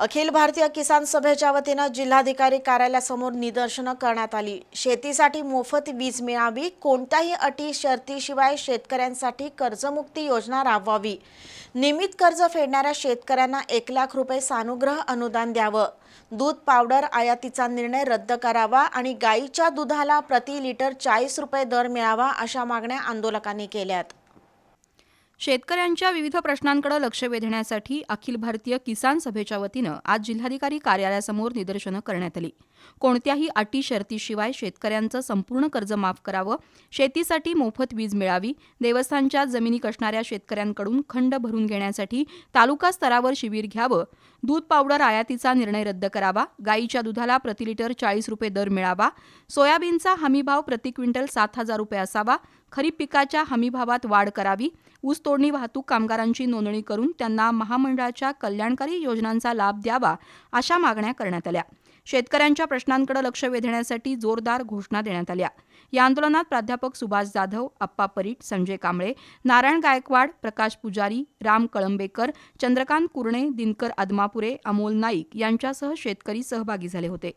अखिल भारतीय किसान सभेच्या वतीनं जिल्हाधिकारी कार्यालयासमोर निदर्शनं करण्यात आली. शेतीसाठी मोफत वीज मिळावी कोणत्याही अटी शर्तीशिवाय शेतकऱ्यांसाठी कर्जमुक्ती योजना राबवावी. नियमित कर्ज फेडणाऱ्या शेतकऱ्यांना एक लाख रुपये सानुग्रह अनुदान द्यावं. दूध पावडर आयातीचा निर्णय रद्द करावा आणि गाईच्या दुधाला प्रति लिटर चाळीस रुपये दर मिळावा अशा मागण्या आंदोलकांनी केल्यात. शेतकऱ्यांच्या विविध प्रश्नांकडे लक्ष वेधण्यासाठी अखिल भारतीय किसान सभेच्या वतीनं आज जिल्हाधिकारी कार्यालयासमोर निदर्शनं करण्यात आली. कोणत्याही अटी शर्तीशिवाय शेतकऱ्यांचं संपूर्ण कर्ज माफ करावं शेतीसाठी मोफत वीज मिळावी देवस्थानच्या जमिनी कसणाऱ्या शेतकऱ्यांकडून खंड भरून घेण्यासाठी तालुका स्तरावर शिबिर घ्यावं दूध पावडर आयातीचा निर्णय रद्द करावा. गाईच्या दुधाला प्रति लिटर चाळीस रुपये दर मिळावा. सोयाबीनचा हमीभाव प्रति क्विंटल सात हजार रुपये असावा. खरीप पिकाच्या हमीभावात वाढ करावी. ऊस तोडणी वाहतूक कामगारांची नोंदणी करून त्यांना महामंडळाच्या कल्याणकारी योजनांचा लाभ द्यावा अशा मागण्या करण्यात आल्या. शेतकऱ्यांच्या प्रश्नांकडे लक्ष वेधण्यासाठी जोरदार घोषणा देण्यात आल्या. या आंदोलनात प्राध्यापक सुभाष जाधव अप्पा परीट संजय कांबळे नारायण गायकवाड प्रकाश पुजारी राम कळंबेकर चंद्रकांत कुरणे दिनकर अदमापुरे अमोल नाईक यांच्यासह शेतकरी सहभागी झाले होते.